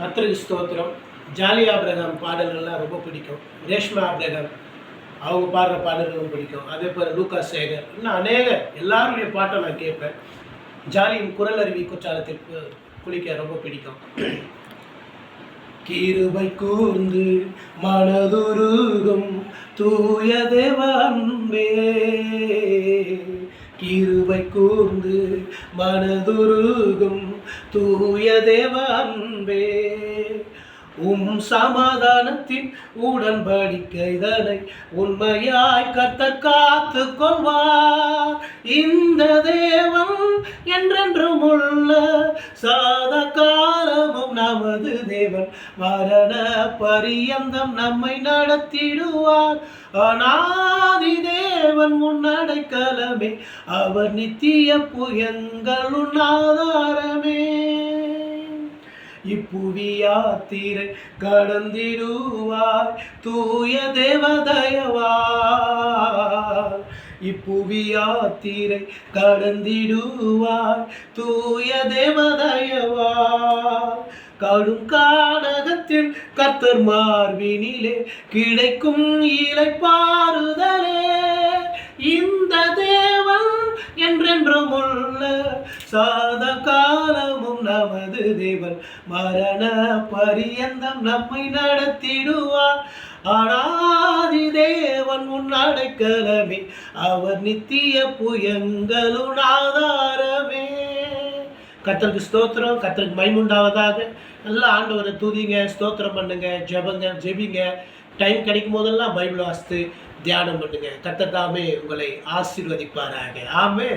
கர்த்தருக்கு ஸ்தோத்திரம். Jolly Abraham பாடல்கள்லாம் ரொம்ப பிடிக்கும். ரேஷ்மா ஆபிரகாம் அவங்க பாடுற பாடல்களும் பிடிக்கும். அதே போல் லூகா சேகர் இன்னும் அநேக எல்லாருடைய பாட்டை நான் கேட்பேன். ஜாலியின் குரல் அருவி குற்றாலத்திற்கு குளிக்க ரொம்ப பிடிக்கும். கீருபை கூர்ந்து மனதுருகும் தூய தேவ கூர்ந்து மனதுருகும் தூய தேவன்பே உம் சமாதானத்தின் உடன்படிக்கைதனை உண்மையாய் கர்த்தர் காத்து கொள்வார். இந்த தேவன் என்றென்றும் உள்ள சாத காலமும் நமது தேவன். மரண பரியந்தம் நம்மை நடத்திடுவார். அநாதி தேவன் தேவன் முன்னடை கலமே அவர் நித்திய புயங்கள் ஆதாரமே. இப்புவி யாத்திரை கடந்திடுவாய் தூய தேவதயவாய் இப்புவி யாத்திரை கடந்திடுவாய் தூய தேவதயவாய் கடும் காடகத்தில் கத்தர் மார்பினிலே கிடைக்கும் இலை பாருதலே இந்த தேவன் என்றென்றும் உள்ள சாத காலமும் நமது தேவன். மரண பரியந்தம் நம்மை நடத்திடுவார். ஆனாதி தேவன் உன் அடைக்கலமே. அவர் நித்திய புயங்களும் ஆதாரமே. கத்தருக்கு ஸ்தோத்திரம் கத்தருக்கு மைமுண்டாவதாக. நல்லா ஆண்டவரை தூதிங்க ஸ்தோத்திரம் பண்ணுங்க ஜெபங்க ஜெபிங்க. டைம் கிடைக்கும் போதெல்லாம் பைபிள் வாசித்து தியானம் பண்ணுங்க. கத்தர் தாமே உங்களை ஆசீர்வதிப்பாராக. ஆமே